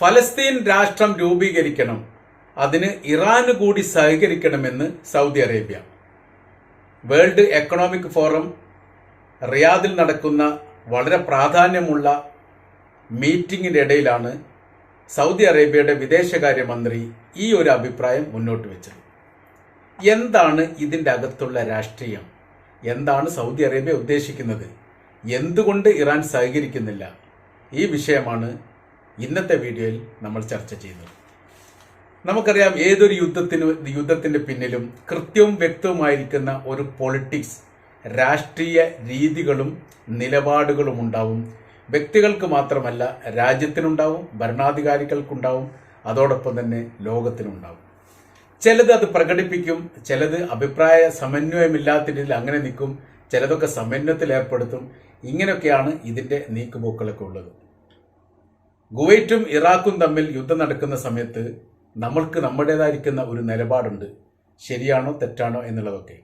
ഫലസ്തീൻ രാഷ്ട്രം രൂപീകരിക്കണം. അതിന് ഇറാന് കൂടി സഹകരിക്കണമെന്ന് Saudi Arabia. World economic forum റിയാദിൽ നടക്കുന്ന വളരെ പ്രാധാന്യമുള്ള മീറ്റിംഗിന്റെ ഇടയിലാണ് സൗദി അറേബ്യയുടെ വിദേശകാര്യമന്ത്രി ഈ ഒരു അഭിപ്രായം മുന്നോട്ട് വെച്ചത്. എന്താണ് ഇതിന്റെ അകത്തുള്ള രാഷ്ട്രീയം? എന്താണ് സൗദി അറേബ്യ ഉദ്ദേശിക്കുന്നത്? എന്തുകൊണ്ട് ഇറാൻ സഹകരിക്കുന്നില്ല? ഈ വിഷയമാണ് ഇന്നത്തെ വീഡിയോയിൽ നമ്മൾ ചർച്ച ചെയ്തു. നമുക്കറിയാം ഏതൊരു യുദ്ധത്തിന് യുദ്ധത്തിന്റെ പിന്നിലും കൃത്യവും വ്യക്തവുമായിരിക്കുന്ന ഒരു പൊളിറ്റിക്സ് രാഷ്ട്രീയ രീതികളും നിലപാടുകളും ഉണ്ടാവും. വ്യക്തികൾക്ക് മാത്രമല്ല രാജ്യത്തിനുണ്ടാവും ഭരണാധികാരികൾക്കുണ്ടാവും അതോടൊപ്പം തന്നെ ലോകത്തിനുണ്ടാവും. ചിലത് അത് പ്രകടിപ്പിക്കും ചിലത് അഭിപ്രായ സമന്വയമില്ലാത്ത രീതിയിൽ അങ്ങനെ നിൽക്കും ചിലതൊക്കെ സമന്വയത്തിൽ ഏർപ്പെടുത്തും. ഇങ്ങനെയൊക്കെയാണ് ഇതിന്റെ നീക്കുപോക്കളൊക്കെ ഉള്ളത്. കുവൈറ്റും ഇറാഖും തമ്മിൽ യുദ്ധം നടക്കുന്ന സമയത്ത് നമ്മൾക്ക് നമ്മുടേതായിരിക്കുന്ന ഒരു നിലപാടുണ്ട്. ശരിയാണോ തെറ്റാണോ എന്നുള്ളതൊക്കെ.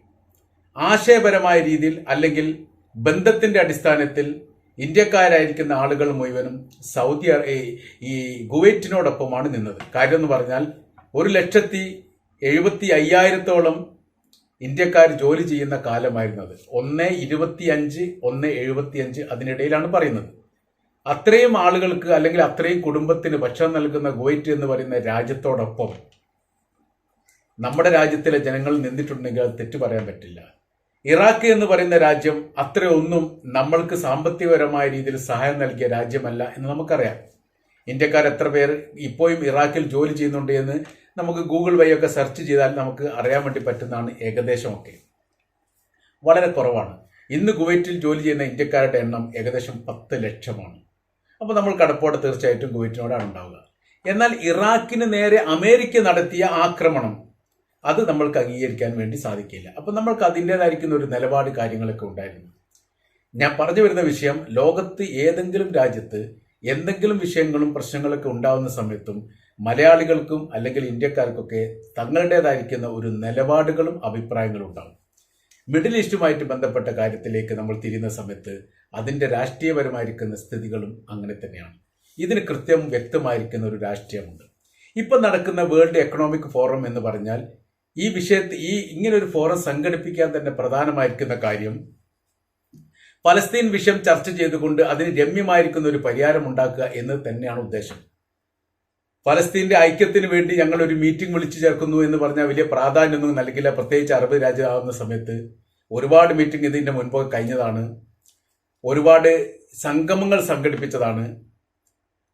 ആശയപരമായ രീതിയിൽ അല്ലെങ്കിൽ ബന്ധത്തിന്റെ അടിസ്ഥാനത്തിൽ ഇന്ത്യക്കാരായിരിക്കുന്ന ആളുകൾ മുഴുവനും സൗദി ഈ- കുവൈറ്റിനോടൊപ്പമാണ് നിന്നത്. കാര്യം എന്ന് പറഞ്ഞാൽ ഒരു ലക്ഷത്തി എഴുപത്തി അയ്യായിരത്തോളം ഇന്ത്യക്കാർ ജോലി ചെയ്യുന്ന കാലമായിരുന്നത് ഒന്ന് ഇരുപത്തി അഞ്ച് ഒന്ന് എഴുപത്തി അഞ്ച് അതിനിടയിലാണ് പറയുന്നത്. അത്രയും ആളുകൾക്ക് അല്ലെങ്കിൽ അത്രയും കുടുംബത്തിന് ഭക്ഷണം നൽകുന്ന കുവൈറ്റ് എന്ന് പറയുന്ന രാജ്യത്തോടൊപ്പം നമ്മുടെ രാജ്യത്തിലെ ജനങ്ങൾ നിന്നിട്ടുണ്ടെങ്കിൽ അത് തെറ്റു പറയാൻ പറ്റില്ല. ഇറാഖ് എന്ന് പറയുന്ന രാജ്യം അത്രയൊന്നും നമ്മൾക്ക് സാമ്പത്തികപരമായ രീതിയിൽ സഹായം നൽകിയ രാജ്യമല്ല എന്ന് നമുക്കറിയാം. ഇന്ത്യക്കാർ എത്ര പേർ ഇപ്പോഴും ഇറാഖിൽ ജോലി ചെയ്യുന്നുണ്ട് എന്ന് നമുക്ക് ഗൂഗിൾ ഒക്കെ സെർച്ച് ചെയ്താൽ നമുക്ക് അറിയാൻ വേണ്ടി പറ്റുന്നതാണ് ഏകദേശമൊക്കെ. വളരെ കുറവാണ്. ഇന്ന് കുവൈറ്റിൽ ജോലി ചെയ്യുന്ന ഇന്ത്യക്കാരുടെ എണ്ണം ഏകദേശം പത്ത് ലക്ഷമാണ്. അപ്പോൾ നമ്മൾ കടപ്പോടെ തീർച്ചയായിട്ടും കുവൈറ്റിനോടാണ് ഉണ്ടാവുക. എന്നാൽ ഇറാഖിന് നേരെ അമേരിക്ക നടത്തിയ ആക്രമണം അത് നമ്മൾക്ക് അംഗീകരിക്കാൻ വേണ്ടി സാധിക്കില്ല. അപ്പം നമ്മൾക്ക് അതിന്റെതായിരിക്കുന്ന ഒരു നിലപാട് കാര്യങ്ങളൊക്കെ ഉണ്ടായിരുന്നു. ഞാൻ പറഞ്ഞു വരുന്ന വിഷയം ലോകത്ത് ഏതെങ്കിലും രാജ്യത്ത് എന്തെങ്കിലും വിഷയങ്ങളും പ്രശ്നങ്ങളൊക്കെ ഉണ്ടാവുന്ന സമയത്തും മലയാളികൾക്കും അല്ലെങ്കിൽ ഇന്ത്യക്കാർക്കൊക്കെ തങ്ങളുടേതായിരിക്കുന്ന ഒരു നിലപാടുകളും അഭിപ്രായങ്ങളും ഉണ്ടാവും. മിഡിൽ ഈസ്റ്റുമായിട്ട് ബന്ധപ്പെട്ട കാര്യത്തിലേക്ക് നമ്മൾ തിരിയുന്ന സമയത്ത് അതിന്റെ രാഷ്ട്രീയപരമായിരിക്കുന്ന സ്ഥിതികളും അങ്ങനെ തന്നെയാണ്. ഇതിന് കൃത്യം വ്യക്തമായിരിക്കുന്ന ഒരു രാഷ്ട്രീയമുണ്ട്. ഇപ്പം നടക്കുന്ന വേൾഡ് എക്കണോമിക് ഫോറം എന്ന് പറഞ്ഞാൽ ഈ വിഷയത്തിൽ ഈ ഇങ്ങനെ ഒരു ഫോറം സംഘടിപ്പിക്കാൻ തന്നെ പ്രധാനമായിരിക്കുന്ന കാര്യം പലസ്തീൻ വിഷയം ചർച്ച ചെയ്തുകൊണ്ട് അതിന് രമ്യമായിരിക്കുന്ന ഒരു പരിഹാരം ഉണ്ടാക്കുക എന്ന് തന്നെയാണ് ഉദ്ദേശം. പലസ്തീന്റെ ഐക്യത്തിന് വേണ്ടി ഞങ്ങൾ ഒരു മീറ്റിംഗ് വിളിച്ചു ചേർക്കുന്നു എന്ന് പറഞ്ഞാൽ വലിയ പ്രാധാന്യമൊന്നും നൽകില്ല. പ്രത്യേകിച്ച് അറബ് രാജ്യമാകുന്ന സമയത്ത് ഒരുപാട് മീറ്റിംഗ് ഇതിന്റെ മുൻപ് കഴിഞ്ഞതാണ്. ഒരുപാട് സംഗമങ്ങൾ സംഘടിപ്പിച്ചതാണ്.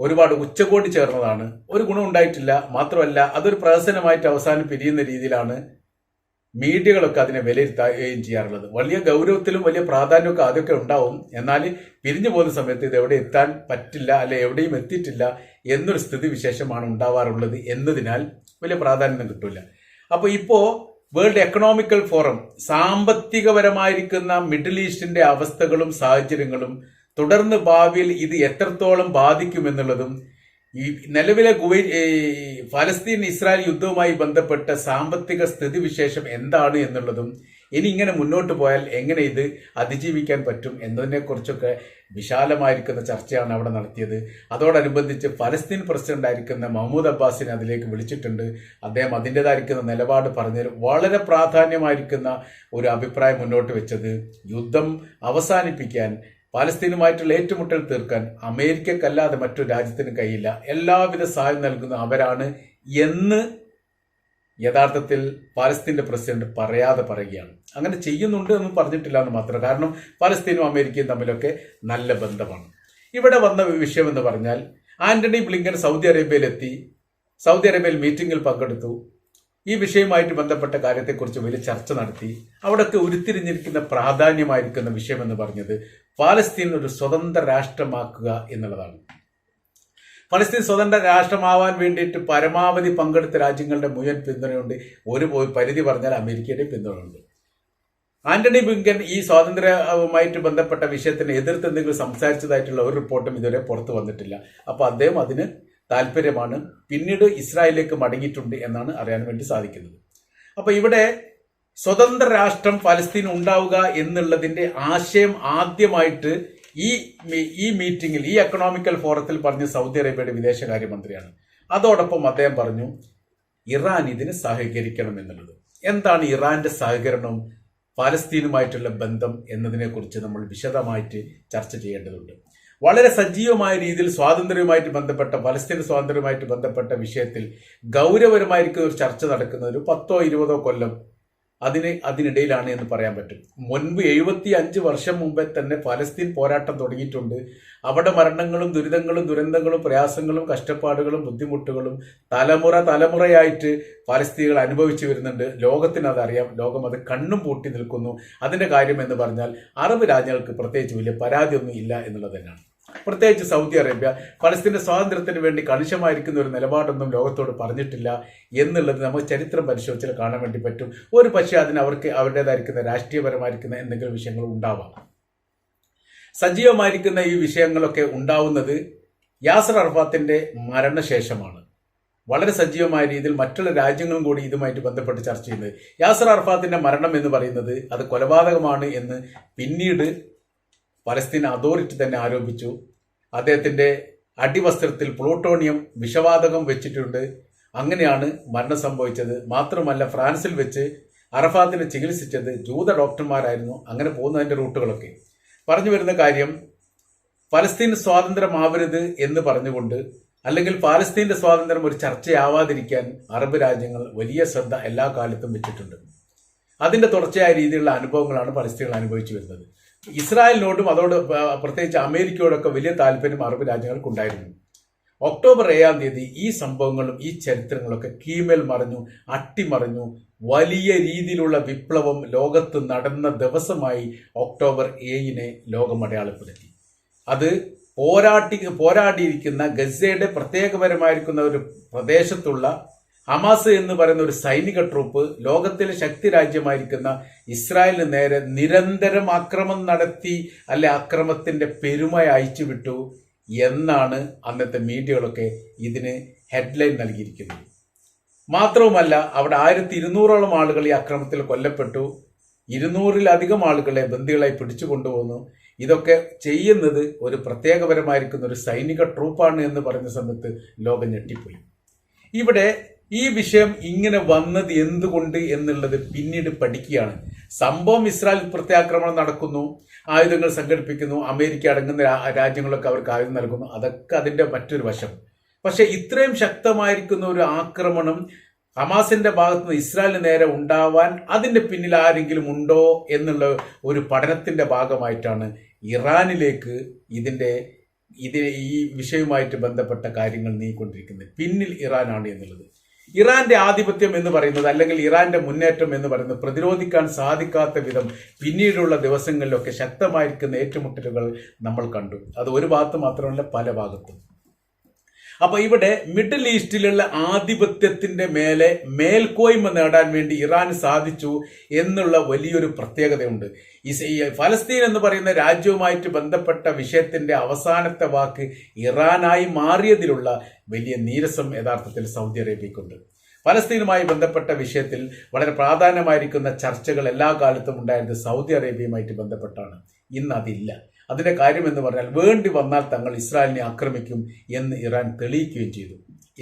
ഒരുപാട് ഉച്ചകോടി ചേർന്നതാണ്. ഒരു ഗുണം ഉണ്ടായിട്ടില്ല. മാത്രമല്ല അതൊരു പ്രഹസനമായിട്ട് അവസാനം പിരിയുന്ന രീതിയിലാണ് മീഡിയകളൊക്കെ അതിനെ വിലയിരുത്തുകയും ചെയ്യാറുള്ളത്. വലിയ ഗൗരവത്തിലും വലിയ പ്രാധാന്യമൊക്കെ ആദ്യമൊക്കെ ഉണ്ടാവും. എന്നാൽ പിരിഞ്ഞു പോകുന്ന സമയത്ത് ഇത് എവിടെ എത്താൻ പറ്റില്ല അല്ലെ എവിടെയും എത്തിയിട്ടില്ല എന്നൊരു സ്ഥിതി വിശേഷമാണ് ഉണ്ടാവാറുള്ളത് എന്നതിനാൽ വലിയ പ്രാധാന്യം കിട്ടില്ല അപ്പോൾ ഇപ്പോൾ വേൾഡ് എക്കണോമിക്കൽ ഫോറം സാമ്പത്തികപരമായിരിക്കുന്ന മിഡിൽ ഈസ്റ്റിന്റെ അവസ്ഥകളും സാഹചര്യങ്ങളും തുടർന്ന് ഭാവിയിൽ ഇത് എത്രത്തോളം ബാധിക്കുമെന്നുള്ളതും ഈ നിലവിലെ കുവൈ ഫലസ്തീൻ ഇസ്രായേൽ യുദ്ധവുമായി ബന്ധപ്പെട്ട സാമ്പത്തിക സ്ഥിതിവിശേഷം എന്താണ് എന്നുള്ളതും ഇനി ഇങ്ങനെ മുന്നോട്ട് പോയാൽ എങ്ങനെ ഇത് അതിജീവിക്കാൻ പറ്റും എന്നതിനെക്കുറിച്ചൊക്കെ വിശാലമായിരിക്കുന്ന ചർച്ചയാണ് അവിടെ നടത്തിയത്. അതോടനുബന്ധിച്ച് ഫലസ്തീൻ പ്രസിഡന്റായിരിക്കുന്ന മഹ്മൂദ് അബ്ബാസിനെ അതിലേക്ക് വിളിച്ചിട്ടുണ്ട്. അദ്ദേഹം അതിന്റെതായിരിക്കുന്ന നിലപാട് പറഞ്ഞതിൽ വളരെ പ്രാധാന്യമായിരിക്കുന്ന ഒരു അഭിപ്രായം മുന്നോട്ട് വെച്ചത് യുദ്ധം അവസാനിപ്പിക്കാൻ പാലസ്തീനുമായിട്ടുള്ള ഏറ്റുമുട്ടൽ തീർക്കാൻ അമേരിക്കക്കല്ലാതെ മറ്റു രാജ്യത്തിന് കഴിയില്ല. എല്ലാവിധ സഹായം നൽകുന്ന അവരാണ് എന്ന് യഥാർത്ഥത്തിൽ പാലസ്തീന്റെ പ്രസിഡന്റ് പറയാതെ പറയുകയാണ്. അങ്ങനെ ചെയ്യുന്നുണ്ട് എന്ന് പറഞ്ഞിട്ടില്ല എന്ന് മാത്രം. കാരണം പാലസ്തീനും അമേരിക്കയും തമ്മിലൊക്കെ നല്ല ബന്ധമാണ്. ഇവിടെ വന്ന വിഷയം എന്ന് പറഞ്ഞാൽ ആന്റണി ബ്ലിങ്കൻ സൗദി അറേബ്യയിലെത്തി സൗദി അറേബ്യയിൽ മീറ്റിംഗിൽ പങ്കെടുത്തു. ഈ വിഷയവുമായിട്ട് ബന്ധപ്പെട്ട കാര്യത്തെക്കുറിച്ച് വലിയ ചർച്ച നടത്തി. അവിടൊക്കെ ഉരുത്തിരിഞ്ഞിരിക്കുന്ന പ്രാധാന്യമായിരിക്കുന്ന വിഷയം എന്ന് പറഞ്ഞത് പാലസ്തീൻ ഒരു സ്വതന്ത്ര രാഷ്ട്രമാക്കുക എന്നുള്ളതാണ്. ഫലസ്തീൻ സ്വതന്ത്ര രാഷ്ട്രമാവാൻ വേണ്ടിയിട്ട് പരമാവധി പങ്കെടുത്ത രാജ്യങ്ങളുടെ മുഴുവൻ പിന്തുണയുണ്ട്. ഒരു പരിധി പറഞ്ഞാൽ അമേരിക്കയുടെ പിന്തുണയുണ്ട്. ആന്റണി ബിങ്കൻ ഈ സ്വാതന്ത്ര്യവുമായിട്ട് ബന്ധപ്പെട്ട വിഷയത്തിന് എതിർത്ത് എന്തെങ്കിലും സംസാരിച്ചതായിട്ടുള്ള ഒരു റിപ്പോർട്ടും ഇതുവരെ പുറത്തു വന്നിട്ടില്ല. അപ്പോൾ അദ്ദേഹം അതിന് താല്പര്യമാണ്. പിന്നീട് ഇസ്രായേലിലേക്ക് മടങ്ങിയിട്ടുണ്ട് എന്നാണ് അറിയാൻ വേണ്ടി സാധിക്കുന്നത്. അപ്പോൾ ഇവിടെ സ്വതന്ത്ര രാഷ്ട്രം ഫലസ്തീൻ ഉണ്ടാവുക എന്നുള്ളതിന്റെ ആശയം ആദ്യമായിട്ട് ഈ ഈ മീറ്റിംഗിൽ ഈ എക്കണോമിക്കൽ ഫോറത്തിൽ പറഞ്ഞ സൗദി അറേബ്യയുടെ വിദേശകാര്യമന്ത്രിയാണ്. അതോടൊപ്പം അദ്ദേഹം പറഞ്ഞു ഇറാൻ ഇതിന് സഹകരിക്കണം എന്നുള്ളത്. എന്താണ് ഇറാന്റെ സഹകരണവും പാലസ്തീനുമായിട്ടുള്ള ബന്ധം എന്നതിനെക്കുറിച്ച് നമ്മൾ വിശദമായിട്ട് ചർച്ച ചെയ്യേണ്ടതുണ്ട്. വളരെ സജീവമായ രീതിയിൽ സ്വാതന്ത്ര്യവുമായിട്ട് ബന്ധപ്പെട്ട പലസ്തീൻ സ്വാതന്ത്ര്യവുമായിട്ട് ബന്ധപ്പെട്ട വിഷയത്തിൽ ഗൗരവപരമായിരിക്കുന്ന ഒരു ചർച്ച നടക്കുന്ന ഒരു പത്തോ ഇരുപതോ കൊല്ലം അതിന് അതിനിടയിലാണ് എന്ന് പറയാൻ പറ്റും. മുൻപ് എഴുപത്തി അഞ്ച് വർഷം മുമ്പേ തന്നെ ഫലസ്തീൻ പോരാട്ടം തുടങ്ങിയിട്ടുണ്ട്. അവിടെ മരണങ്ങളും ദുരിതങ്ങളും ദുരന്തങ്ങളും പ്രയാസങ്ങളും കഷ്ടപ്പാടുകളും ബുദ്ധിമുട്ടുകളും തലമുറ തലമുറയായിട്ട് ഫലസ്തീനികൾ അനുഭവിച്ചു വരുന്നുണ്ട്. ലോകത്തിന് അതറിയാം. ലോകം അത് കണ്ണും പൂട്ടി നിൽക്കുന്നു. അതിന്റെ കാര്യം എന്ന് പറഞ്ഞാൽ അറബ് രാജ്യങ്ങൾക്ക് പ്രത്യേകിച്ച് വലിയ പരാതിയൊന്നും ഇല്ല എന്നുള്ളത് തന്നെയാണ്. പ്രത്യേകിച്ച് സൗദി അറേബ്യ പലസ്തീന്റെ സ്വാതന്ത്ര്യത്തിന് വേണ്ടി കണിശമായിരിക്കുന്ന ഒരു നിലപാടൊന്നും ലോകത്തോട് പറഞ്ഞിട്ടില്ല എന്നുള്ളത് നമുക്ക് ചരിത്രം പരിശോധിച്ചാൽ കാണാൻ വേണ്ടി പറ്റും. ഒരു പക്ഷേ അതിന് അവർക്ക് അവരുടേതായിരിക്കുന്ന രാഷ്ട്രീയപരമായിരിക്കുന്ന എന്തെങ്കിലും വിഷയങ്ങൾ ഉണ്ടാവാം. സജീവമായിരിക്കുന്ന ഈ വിഷയങ്ങളൊക്കെ ഉണ്ടാവുന്നത് യാസർ അർഫാത്തിന്റെ മരണശേഷമാണ്. വളരെ സജീവമായ രീതിയിൽ മറ്റുള്ള രാജ്യങ്ങളും കൂടി ഇതുമായിട്ട് ബന്ധപ്പെട്ട് ചർച്ച ചെയ്യുന്നത്. യാസർ അർഫാത്തിന്റെ മരണം എന്ന് പറയുന്നത് അത് കൊലപാതകമാണ് എന്ന് പിന്നീട് പലസ്തീൻ അതോറിറ്റി തന്നെ ആരോപിച്ചു. അദ്ദേഹത്തിന്റെ അടിവസ്ത്രത്തിൽ പ്ലൂട്ടോണിയം വിഷവാതകം വെച്ചിട്ടുണ്ട്. അങ്ങനെയാണ് മരണം സംഭവിച്ചത്. മാത്രമല്ല ഫ്രാൻസിൽ വെച്ച് അറഫാത്തിനെ ചികിത്സിച്ചത് ജൂത ഡോക്ടർമാരായിരുന്നു. അങ്ങനെ പോകുന്നതിന്റെ റൂട്ടുകളൊക്കെ. പറഞ്ഞു വരുന്ന കാര്യം പലസ്തീൻ സ്വാതന്ത്ര്യമാവരുത് എന്ന് പറഞ്ഞുകൊണ്ട് അല്ലെങ്കിൽ പാലസ്തീന്റെ സ്വാതന്ത്ര്യം ഒരു ചർച്ചയാവാതിരിക്കാൻ അറബ് രാജ്യങ്ങൾ വലിയ ശ്രദ്ധ എല്ലാ കാലത്തും വെച്ചിട്ടുണ്ട്. അതിന്റെ തുടർച്ചയായ രീതിയിലുള്ള അനുഭവങ്ങളാണ് പലസ്തീനുകൾ അനുഭവിച്ചു വരുന്നത്. ഇസ്രായേലിനോടും അതോട് പ്രത്യേകിച്ച് അമേരിക്കയോടൊക്കെ വലിയ താല്പര്യം അറബ് രാജ്യങ്ങൾക്കുണ്ടായിരുന്നു. ഒക്ടോബർ ഏഴാം തീയതി ഈ സംഭവങ്ങളും ഈ ചരിത്രങ്ങളൊക്കെ കീമേൽ മറിഞ്ഞു അട്ടിമറിഞ്ഞു. വലിയ രീതിയിലുള്ള വിപ്ലവം ലോകത്ത് നടന്ന ദിവസമായി ഒക്ടോബർ ഏഴിനെ ലോകം അടയാളപ്പെടുത്തി അത് പോരാട്ടി പോരാടിയിരിക്കുന്ന ഗസയുടെ പ്രത്യേകപരമായിരിക്കുന്ന ഒരു പ്രദേശത്തുള്ള ഹമാസ് എന്ന് പറയുന്ന ഒരു സൈനിക ട്രൂപ്പ് ലോകത്തിലെ ശക്തി രാജ്യമായിരിക്കുന്ന ഇസ്രായേലിന് നേരെ നിരന്തരം ആക്രമം നടത്തി അല്ലെ അക്രമത്തിന്റെ പെരുമ അയച്ചു വിട്ടു എന്നാണ് അന്നത്തെ മീഡിയകളൊക്കെ ഇതിന് ഹെഡ്ലൈൻ നൽകിയിരിക്കുന്നത്. മാത്രവുമല്ല അവിടെ ആയിരത്തി ഇരുന്നൂറോളം ആളുകൾ ഈ അക്രമത്തിൽ കൊല്ലപ്പെട്ടു. ഇരുന്നൂറിലധികം ആളുകളെ ബന്ദികളായി പിടിച്ചു കൊണ്ടുപോകുന്നു ഇതൊക്കെ ചെയ്യുന്നത് ഒരു പ്രത്യേകപരമായിരിക്കുന്ന ഒരു സൈനിക ട്രൂപ്പാണ് എന്ന് പറഞ്ഞ സമയത്ത് ലോകം ഞെട്ടിപ്പോയി. ഇവിടെ ഈ വിഷയം ഇങ്ങനെ വന്നത് എന്തുകൊണ്ട് എന്നുള്ളത് പിന്നീട് പഠിക്കുകയാണ്. സംഭവം ഇസ്രായേൽ പ്രത്യാക്രമണം നടക്കുന്നു ആയുധങ്ങൾ സംഘടിപ്പിക്കുന്നു അമേരിക്ക അടങ്ങുന്ന രാജ്യങ്ങളൊക്കെ അവർക്ക് ആയുധം നൽകുന്നു. അതൊക്കെ അതിന്റെ മറ്റൊരു വശം. പക്ഷെ ഇത്രയും ശക്തമായിരിക്കുന്ന ഒരു ആക്രമണം ഹമാസിന്റെ ഭാഗത്ത് നിന്ന് ഇസ്രായേലിന് നേരെ ഉണ്ടാവാൻ അതിന്റെ പിന്നിൽ ആരെങ്കിലും ഉണ്ടോ എന്നുള്ള ഒരു പഠനത്തിന്റെ ഭാഗമായിട്ടാണ് ഇറാനിലേക്ക് ഇതിന്റെ ഇത് ഈ വിഷയവുമായിട്ട് ബന്ധപ്പെട്ട കാര്യങ്ങൾ നീങ്ങിക്കൊണ്ടിരിക്കുന്നത്. പിന്നിൽ ഇറാനാണ് എന്നുള്ളത്. ഇറാന്റെ ആധിപത്യം എന്ന് പറയുന്നത് അല്ലെങ്കിൽ ഇറാന്റെ മുന്നേറ്റം എന്ന് പറയുന്നത് പ്രതിരോധിക്കാൻ സാധിക്കാത്ത വിധം പിന്നീടുള്ള ദിവസങ്ങളിലൊക്കെ ശക്തമായിരിക്കുന്ന ഏറ്റുമുട്ടലുകൾ നമ്മൾ കണ്ടു. അത് ഒരു ഭാഗത്ത് മാത്രമല്ല പല ഭാഗത്തും. അപ്പൊ ഇവിടെ മിഡിൽ ഈസ്റ്റിലുള്ള ആധിപത്യത്തിന്റെ മേലെ മേൽക്കോയ്മ നേടാൻ വേണ്ടി ഇറാൻ സാധിച്ചു എന്നുള്ള വലിയൊരു പ്രത്യേകതയുണ്ട്. ഫലസ്തീൻ എന്ന് പറയുന്ന രാജ്യവുമായിട്ട് ബന്ധപ്പെട്ട വിഷയത്തിന്റെ അവസാനത്തെ വാക്ക് ഇറാനായി മാറിയതിലുള്ള വലിയ നീരസം യഥാർത്ഥത്തിൽ സൗദി അറേബ്യക്കുണ്ട്. ഫലസ്തീനുമായി ബന്ധപ്പെട്ട വിഷയത്തിൽ വളരെ പ്രാധാന്യമായിരിക്കുന്ന ചർച്ചകൾ എല്ലാ കാലത്തും ഉണ്ടായിരുന്നത് സൗദി അറേബ്യയുമായിട്ട് ബന്ധപ്പെട്ടാണ്. ഇന്ന് അതില്ല. അതിന്റെ കാര്യം എന്ന് പറഞ്ഞാൽ വേണ്ടി വന്നാൽ തങ്ങൾ ഇസ്രായേലിനെ ആക്രമിക്കും എന്ന് ഇറാൻ തെളിയിക്കുകയും ചെയ്തു.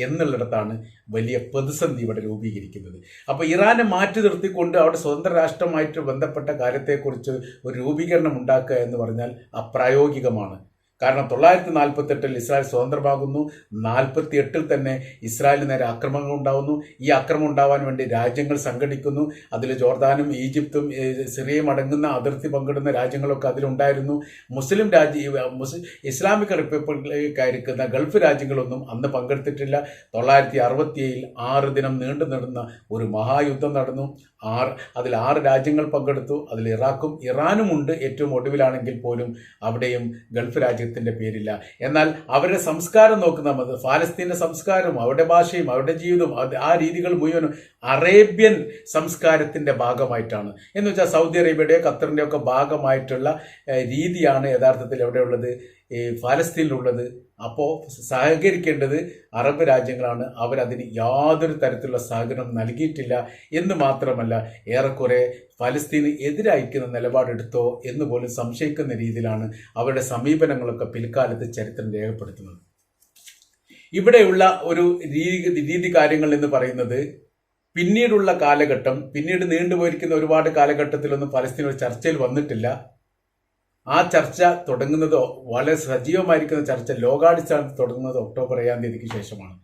എന്നുള്ളിടത്താണ് വലിയ പ്രതിസന്ധി ഇവിടെ രൂപീകരിക്കുന്നത്. അപ്പൊ ഇറാനെ മാറ്റി നിർത്തിക്കൊണ്ട് അവിടെ സ്വതന്ത്ര രാഷ്ട്രമായിട്ട് ബന്ധപ്പെട്ട കാര്യത്തെക്കുറിച്ച് ഒരു രൂപീകരണം ഉണ്ടാക്കുക എന്ന് പറഞ്ഞാൽ അപ്രായോഗികമാണ്. കാരണം തൊള്ളായിരത്തി നാൽപ്പത്തി എട്ടിൽ ഇസ്രായേൽ സ്വതന്ത്രമാകുന്നു. നാൽപ്പത്തി എട്ടിൽ തന്നെ ഇസ്രായേലിന് നേരെ ആക്രമണങ്ങൾ ഉണ്ടാകുന്നു ഈ ആക്രമണം ഉണ്ടാവാൻ വേണ്ടി രാജ്യങ്ങൾ സംഘടിക്കുന്നു. അതിൽ ജോർദാനും ഈജിപ്തും സിറിയയും അടങ്ങുന്ന അതിർത്തി പങ്കിടുന്ന രാജ്യങ്ങളൊക്കെ അതിലുണ്ടായിരുന്നു. മുസ്ലിം രാജ്യ മുസ്ലിം ഇസ്ലാമിക് റിപ്പബ്ലിക്കായിരിക്കുന്ന ഗൾഫ് രാജ്യങ്ങളൊന്നും അന്ന് പങ്കെടുത്തിട്ടില്ല. തൊള്ളായിരത്തി അറുപത്തിയേഴിൽ ആറ് ദിനം നീണ്ടു നടന്ന ഒരു മഹായുദ്ധം നടന്നു. ആറ് അതിൽ ആറ് രാജ്യങ്ങൾ പങ്കെടുത്തു. അതിൽ ഇറാഖും ഇറാനും ഉണ്ട്. ഏറ്റവും ഒടുവിലാണെങ്കിൽ പോലും അവിടെയും ഗൾഫ് രാജ്യത്തിന്റെ പേരില്ല. എന്നാൽ അവരുടെ സംസ്കാരം നോക്കുന്ന മത ഫാലസ്തീന്റെ സംസ്കാരവും അവരുടെ ഭാഷയും അവരുടെ ജീവിതവും ആ രീതികൾ മുഴുവനും അറേബ്യൻ സംസ്കാരത്തിന്റെ ഭാഗമായിട്ടാണ്. എന്ന് വെച്ചാൽ സൗദി അറേബ്യയുടെയോ ഖത്തറിന്റെയോ ഒക്കെ ഭാഗമായിട്ടുള്ള രീതിയാണ് യഥാർത്ഥത്തിൽ എവിടെയുള്ളത്? ഫലസ്തീനിലുള്ളത്. അപ്പോൾ സഹകരിക്കേണ്ടത് അറബ് രാജ്യങ്ങളാണ്. അവരതിന് യാതൊരു തരത്തിലുള്ള സഹകരണം നൽകിയിട്ടില്ല എന്ന് മാത്രമല്ല ഏറെക്കുറെ ഫലസ്തീന് എതിരയക്കുന്ന നിലപാടെടുത്തോ എന്ന് പോലും സംശയിക്കുന്ന രീതിയിലാണ് അവരുടെ സമീപനങ്ങളൊക്കെ പിൽക്കാലത്ത് ചരിത്രം രേഖപ്പെടുത്തുന്നത്. ഇവിടെയുള്ള ഒരു രീതി രീതി കാര്യങ്ങൾ എന്ന് പറയുന്നത് പിന്നീടുള്ള കാലഘട്ടം പിന്നീട് നീണ്ടുപോയിരിക്കുന്ന ഒരുപാട് കാലഘട്ടത്തിലൊന്നും പലസ്തീൻ ചർച്ചയിൽ വന്നിട്ടില്ല. ആ ചർച്ച തുടങ്ങുന്നത് വളരെ സജീവമായിരിക്കുന്ന ചർച്ച ലോകാടിസ്ഥാനത്ത് തുടങ്ങുന്നത് ഒക്ടോബർ ഏഴാം തീയതിക്ക് ശേഷമാണ്.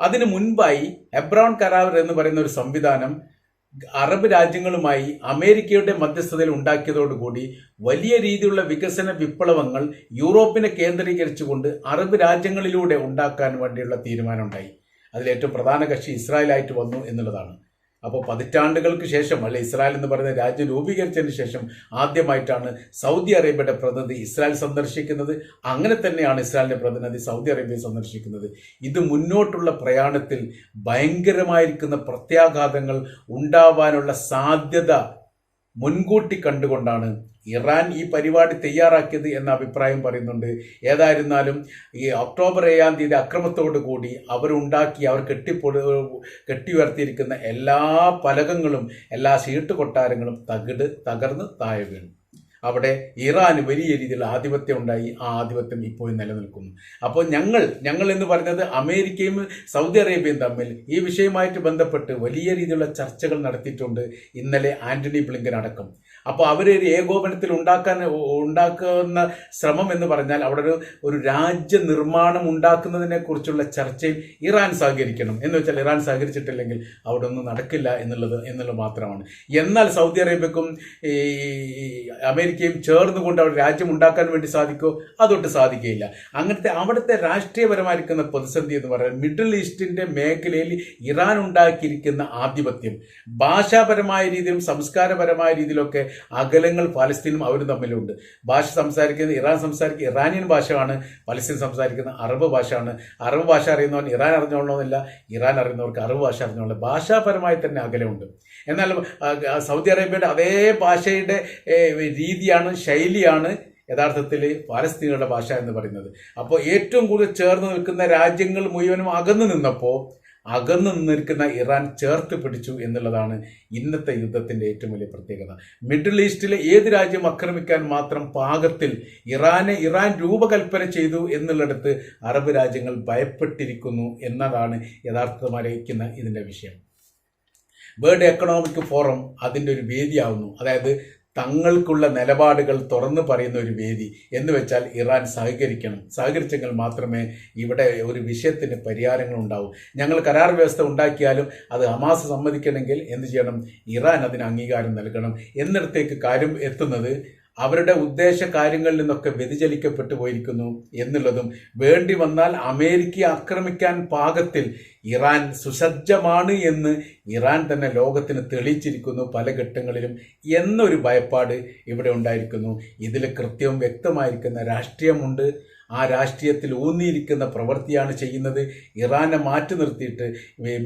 അതിനു മുൻപായി എബ്രോൺ കരാർ എന്ന് പറയുന്ന ഒരു സംവിധാനം അറബ് രാജ്യങ്ങളുമായി അമേരിക്കയുടെ മധ്യസ്ഥതയിൽ ഉണ്ടാക്കിയതോടുകൂടി വലിയ രീതിയിലുള്ള വികസന വിപ്ലവങ്ങൾ യൂറോപ്പിനെ കേന്ദ്രീകരിച്ചുകൊണ്ട് അറബ് രാജ്യങ്ങളിലൂടെ ഉണ്ടാക്കാൻ വേണ്ടിയുള്ള തീരുമാനമുണ്ടായി. അതിൽ ഏറ്റവും പ്രധാന കക്ഷി ഇസ്രായേലായിട്ട് വന്നു എന്നുള്ളതാണ്. അപ്പോൾ പതിറ്റാണ്ടുകൾക്ക് ശേഷം അല്ലെ ഇസ്രായേൽ എന്ന് പറയുന്ന രാജ്യം രൂപീകരിച്ചതിന് ശേഷം ആദ്യമായിട്ടാണ് സൗദി അറേബ്യയുടെ പ്രതിനിധി ഇസ്രായേൽ സന്ദർശിക്കുന്നത്. അങ്ങനെ തന്നെയാണ് ഇസ്രായേലിന്റെ പ്രതിനിധി സൗദി അറേബ്യ സന്ദർശിക്കുന്നത്. ഇത് മുന്നോട്ടുള്ള പ്രയാണത്തിൽ ഭയങ്കരമായിരിക്കുന്ന പ്രത്യാഘാതങ്ങൾ ഉണ്ടാവാനുള്ള സാധ്യത മുൻകൂട്ടി കണ്ടുകൊണ്ടാണ് ഇറാൻ ഈ പരിപാടി തയ്യാറാക്കിയത് എന്ന അഭിപ്രായം പറയുന്നുണ്ട്. ഏതായിരുന്നാലും ഈ ഒക്ടോബർ ഏഴാം തീയതി അക്രമത്തോടു കൂടി അവരുണ്ടാക്കി അവർ കെട്ടിപ്പൊടി കെട്ടിയുയർത്തിയിരിക്കുന്ന എല്ലാ പലകങ്ങളും എല്ലാ സീട്ട് കൊട്ടാരങ്ങളും തകിട് തകർന്ന് താഴെ വീണു. അവിടെ ഇറാന് വലിയ രീതിയിൽ ആധിപത്യം ഉണ്ടായി. ആ ആധിപത്യം ഇപ്പോഴും നിലനിൽക്കുന്നു. അപ്പോൾ ഞങ്ങൾ ഞങ്ങൾ എന്ന് പറയുന്നത് അമേരിക്കയും സൗദി അറേബ്യയും തമ്മിൽ ഈ വിഷയമായിട്ട് ബന്ധപ്പെട്ട് വലിയ രീതിയിലുള്ള ചർച്ചകൾ നടത്തിയിട്ടുണ്ട്. ഇന്നലെ ആന്റണി ബ്ലിങ്കൻ അടക്കം. അപ്പോൾ അവർ ഒരു ഏകോപനത്തിൽ ഉണ്ടാക്കാൻ ഉണ്ടാക്കുന്ന ശ്രമം എന്ന് പറഞ്ഞാൽ അവിടെ ഒരു ഒരു രാജ്യ നിർമ്മാണം ഉണ്ടാക്കുന്നതിനെ കുറിച്ചുള്ള ചർച്ചയിൽ ഇറാൻ സഹകരിക്കണം. എന്ന് വെച്ചാൽ ഇറാൻ സഹകരിച്ചിട്ടില്ലെങ്കിൽ അവിടെ ഒന്നും നടക്കില്ല എന്നുള്ളത് എന്നുള്ളത് മാത്രമാണ്. എന്നാൽ സൗദി അറേബ്യക്കും ഈ അമേരിക്കയും ചേർന്നുകൊണ്ട് അവിടെ രാജ്യം ഉണ്ടാക്കാൻ വേണ്ടി സാധിക്കുമോ അതൊട്ട് സാധിക്കുകയില്ല. അങ്ങനത്തെ അവിടുത്തെ രാഷ്ട്രീയപരമായിരിക്കുന്ന പ്രതിസന്ധി എന്ന് പറയുന്നത് മിഡിൽ ഈസ്റ്റിന്റെ മേഖലയിൽ ഇറാൻ ഉണ്ടാക്കിയിരിക്കുന്ന ആധിപത്യം. ഭാഷാപരമായ രീതിയിലും സംസ്കാരപരമായ രീതിയിലൊക്കെ അകലങ്ങൾ പാലസ്തീനും അവരും തമ്മിലുണ്ട്. ഭാഷ സംസാരിക്കുന്ന ഇറാൻ സംസാരിക്കുന്ന ഇറാനിയൻ ഭാഷയാണ് പലസ്തീൻ സംസാരിക്കുന്ന അറബ് ഭാഷയാണ്. അറബ് ഭാഷ അറിയുന്നവൻ ഇറാൻ അറിഞ്ഞോളണമെന്നില്ല ഇറാൻ അറിയുന്നവർക്ക് അറബ് ഭാഷ അറിഞ്ഞോളൂ ഭാഷാപരമായി തന്നെ അകലമുണ്ട്. എന്നാൽ സൗദി അറേബ്യയുടെ അതേ ഭാഷയുടെ രീതിയാണ് ശൈലിയാണ് യഥാർത്ഥത്തിൽ പാലസ്തീനുകളുടെ ഭാഷ എന്ന് പറയുന്നത്. അപ്പോൾ ഏറ്റവും കൂടുതൽ ചേർന്ന് നിൽക്കുന്ന രാജ്യങ്ങൾ മുഴുവനും അകന്നു നിന്നപ്പോൾ അകന്നു നിന്നിരിക്കുന്ന ഇറാൻ ചേർത്ത് പിടിച്ചു എന്നുള്ളതാണ് ഇന്നത്തെ യുദ്ധത്തിന്റെ ഏറ്റവും വലിയ പ്രത്യേകത. മിഡിൽ ഈസ്റ്റിലെ ഏത് രാജ്യം ആക്രമിക്കാൻ മാത്രം പാകത്തിൽ ഇറാനെ ഇറാൻ രൂപകൽപ്പന ചെയ്തു എന്നുള്ളിടത്ത് അറബ് രാജ്യങ്ങൾ ഭയപ്പെട്ടിരിക്കുന്നു എന്നതാണ് യഥാർത്ഥമായിരിക്കുന്ന ഇതിന്റെ വിഷയം. വേൾഡ് എക്കണോമിക് ഫോറം അതിന്റെ ഒരു വേദിയാവുന്നു. അതായത് തങ്ങൾക്കുള്ള നിലപാടുകൾ തുറന്നു പറയുന്ന ഒരു വേദി എന്ന് വെച്ചാൽ ഇറാൻ സഹകരിക്കണം. സഹകരിച്ചെങ്കിൽ മാത്രമേ ഇവിടെ ഒരു വിഷയത്തിന് പരിഹാരങ്ങൾ ഉണ്ടാവൂ. ഞങ്ങൾ കരാർ വ്യവസ്ഥ ഉണ്ടാക്കിയാലും അത് ഹമാസ് സമ്മതിക്കണമെങ്കിൽ എന്ത് ചെയ്യണം? ഇറാൻ അതിന് അംഗീകാരം നൽകണം. എന്നിടത്തേക്ക് കാര്യം എത്തുന്നത് അവരുടെ ഉദ്ദേശ കാര്യങ്ങളിൽ നിന്നൊക്കെ വ്യതിചലിക്കപ്പെട്ടു പോയിരിക്കുന്നു എന്നുള്ളതും വേണ്ടി വന്നാൽ അമേരിക്ക ആക്രമിക്കാൻ പാകത്തിൽ ഇറാൻ സുസജ്ജമാണ് എന്ന് ഇറാൻ തന്നെ ലോകത്തിന് തെളിയിച്ചിരിക്കുന്നു പല ഘട്ടങ്ങളിലും എന്നൊരു ഭയപ്പാട് ഇവിടെ ഉണ്ടായിരിക്കുന്നു. ഇതിൽ കൃത്യവും വ്യക്തമായിരിക്കുന്ന രാഷ്ട്രീയമുണ്ട്. ആ രാഷ്ട്രീയത്തിൽ ഊന്നിയിരിക്കുന്ന പ്രവൃത്തിയാണ് ചെയ്യുന്നത്. ഇറാനെ മാറ്റി നിർത്തിയിട്ട്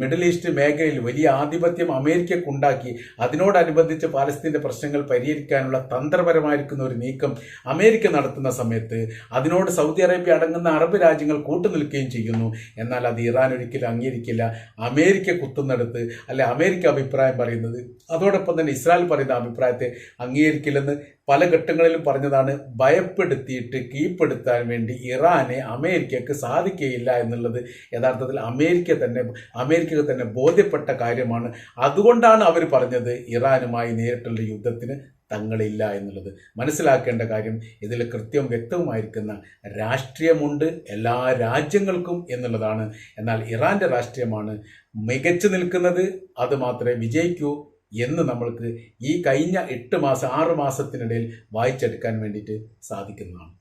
മിഡിൽ ഈസ്റ്റ് മേഖലയിൽ വലിയ ആധിപത്യം അമേരിക്കക്കുണ്ടാക്കി അതിനോടനുബന്ധിച്ച് പാലസ്തീന്റെ പ്രശ്നങ്ങൾ പരിഹരിക്കാനുള്ള തന്ത്രപരമായിരിക്കുന്ന ഒരു നീക്കം അമേരിക്ക നടത്തുന്ന സമയത്ത് അതിനോട് സൗദി അറേബ്യ അടങ്ങുന്ന അറബ് രാജ്യങ്ങൾ കൂട്ടുനിൽക്കുകയും ചെയ്യുന്നു. എന്നാൽ അത് ഇറാൻ ഒരിക്കലും അംഗീകരിക്കില്ല. അമേരിക്ക കുത്തുന്നിടത്ത് അല്ലെ അമേരിക്ക അഭിപ്രായം പറയുന്നത് അതോടൊപ്പം തന്നെ ഇസ്രായേൽ പറയുന്ന അഭിപ്രായത്തെ അംഗീകരിക്കില്ലെന്ന് പല ഘട്ടങ്ങളിലും പറഞ്ഞതാണ്. ഭയപ്പെടുത്തിയിട്ട് കീപ്പെടുത്താൻ വേണ്ടി ഇറാനെ അമേരിക്കക്ക് സാധിക്കുകയില്ല എന്നുള്ളത് യഥാർത്ഥത്തിൽ അമേരിക്ക തന്നെ അമേരിക്കക്ക് തന്നെ ബോധ്യപ്പെട്ട കാര്യമാണ്. അതുകൊണ്ടാണ് അവർ പറഞ്ഞത് ഇറാനുമായി നേരിട്ടുള്ള യുദ്ധത്തിന് തങ്ങളില്ല എന്നുള്ളത്. മനസ്സിലാക്കേണ്ട കാര്യം ഇതിൽ കൃത്യം വ്യക്തവുമായിരിക്കുന്ന രാഷ്ട്രീയമുണ്ട് എല്ലാ രാജ്യങ്ങൾക്കും എന്നുള്ളതാണ്. എന്നാൽ ഇറാന്റെ രാഷ്ട്രീയമാണ് മികച്ചു നിൽക്കുന്നത് അത് മാത്രമേ വിജയിക്കൂ എന്ന് നമ്മൾക്ക് ഈ കഴിഞ്ഞ എട്ട് മാസം ആറ് മാസത്തിനിടയിൽ വായിച്ചെടുക്കാൻ വേണ്ടിയിട്ട് സാധിക്കുന്നതാണ്.